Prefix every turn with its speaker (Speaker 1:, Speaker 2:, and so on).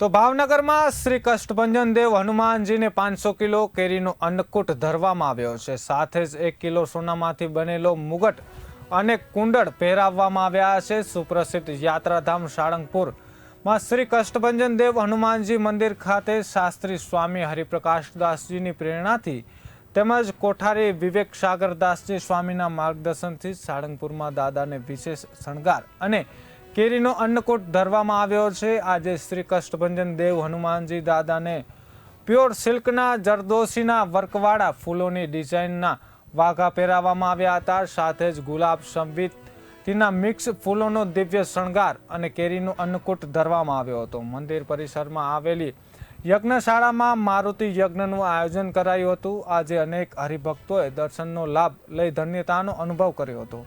Speaker 1: તો ભાવનગરમાં શ્રી કષ્ટભંજન દેવ હનુમાનજીને પાંચસો કિલો કેરીનો અન્નકૂટ ધરવામાં આવ્યો છે. સાથે જ એક કિલો સોનામાંથી બનેલો મુગટ અને કુંડળ પહેરાવવામાં આવ્યા છે. સુપ્રસિદ્ધ યાત્રાધામ સાળંગપુરમાં શ્રી કષ્ટભંજન દેવ હનુમાનજી મંદિર ખાતે શાસ્ત્રી સ્વામી હરિપ્રકાશદાસજીની પ્રેરણાથી તેમજ કોઠારી વિવેક સાગરદાસજી સ્વામીના માર્ગદર્શનથી સાળંગપુરમાં દાદાને વિશેષ શણગાર અને કેરીનો અન્નકૂટ ધરવામાં આવ્યો છે. આજે શ્રી કષ્ટભંજન દેવ હનુમાનજી દાદાને પ્યોર સિલ્કના જરદોશીના વર્કવાળા ફૂલોની ડિઝાઇનના વાઘા પહેરાવવામાં આવ્યા હતા. સાથે જ ગુલાબ સંવિતના મિક્સ ફૂલોનો દિવ્ય શણગાર અને કેરીનો અન્નકૂટ ધરવામાં આવ્યો હતો. મંદિર પરિસરમાં આવેલી યજ્ઞશાળામાં મારુતિ યજ્ઞનું આયોજન કરાયું હતું. આજે અનેક હરિભક્તોએ દર્શનનો લાભ લઈ ધન્યતાનો અનુભવ કર્યો હતો.